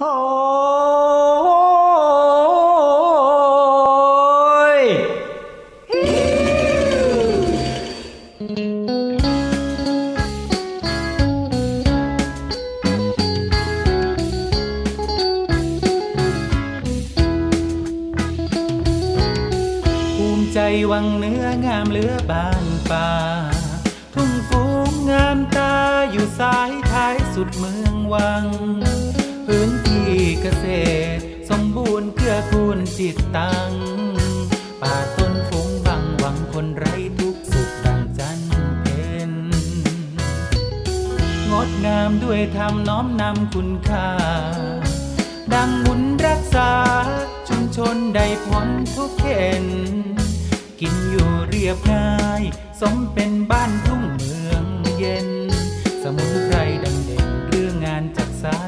โอ้ยภูมิใจวังเนื้องามเหลือบานป่า ทุ่งฟูงงามตาอยู่สายท้ายสุดเมืองวัง ษตร สมบูรณ์เกื้อกูลจิตตัง ป่าต้นฟูงบังหวังคนไร้ทุกข์สุขดังจันเพ็ญงดงามด้วยธรรมน้อมนำคุณค่า ดังบุญรักษา ชุมชนได้พ้นทุกเข็นกินอยู่เรียบง่าย สมเป็นบ้านทุ่งเมืองเย็น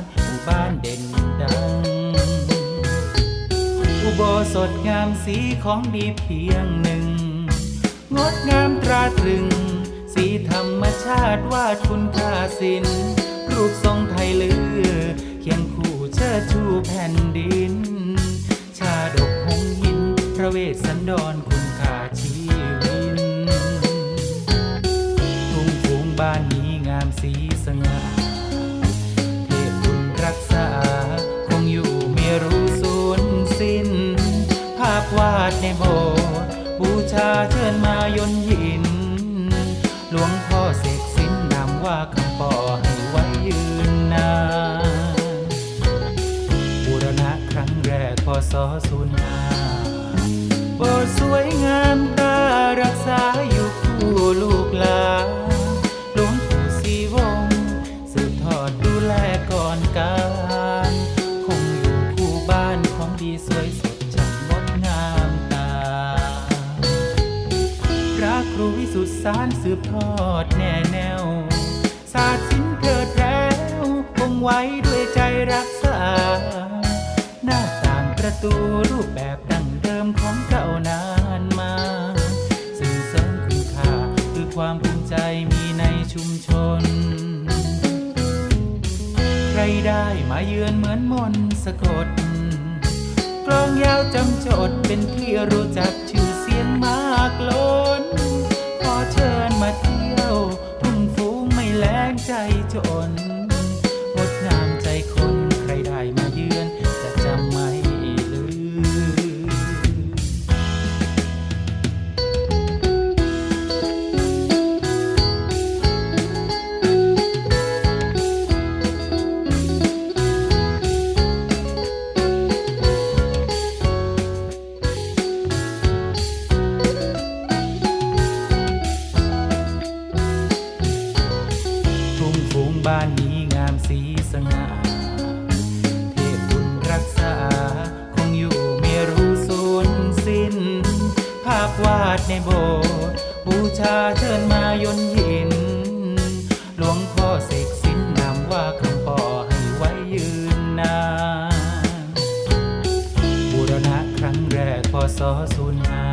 ารหมู่บ้านเด่นดัง อุโบสถงามสีของดีเพียงหนึ่ง งดงามตราตรึง สีธรรมชาติวาดคุณค่าศิลป์รูปทรงไทยลือ เคียงคู่เชิดชูแผ่นดิน ชาดกหงส์หิน พระเวสสันดรคุณค่าชีวินทุ่งฟูงบ้านนี้งามสีสง่า รักษา คงอยู่ไม่รู้สูญสิ้น ภาพวาดในโบสถ์บูชาเชิญมายนยิน หลวงพ่อเสกสินนามว่าคำปอให้ไว้ยืนนานบูรณะครั้งแรกพศศูนย์ห้าโบสถ์สวยงามตารักษา สุทธิสารสืบทอดแน่แนว ศาสตร์ศิลป์เกิดแล้วคงไว้ด้วยใจรักษา หน้าต่างประตูรูปแบบดั้งเดิมของเก่านานมาสิ่งเสริมคุณค่าคือความภูมิใจมีในชุมชน ใครได้มาเยือนเหมือนมนสะกด กลองยาวจำจดเป็นที่รู้จักชื่อ ง่าเทพบุญรักษา คงอยู่ไม่รู้สูญสิ้น ภาพวาดในโบสถ์บูชาเชิญมายนยิน หลวงพ่อเสกสินนามว่าคำปอให้ไว้ยืนนานบูรณะครั้งแรกพศศูนย์ห้า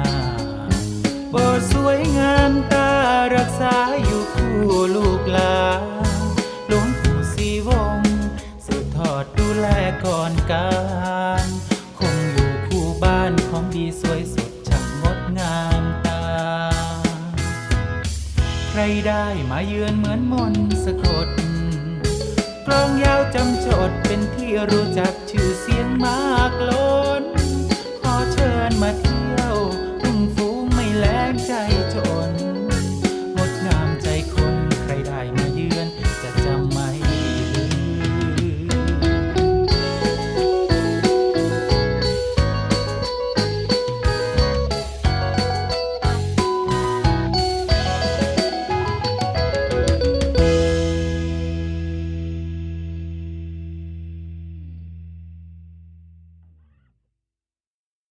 โบสถ์สวยงามตารักษาอยู่คู่ลูกหลาน แลก่อนการ คงอยู่คู่บ้านของดีสวยสดชักงดงามตา ใครได้มาเยือนเหมือนมนสะกดกลองยาวจำจดเป็นที่รู้จักชื่อ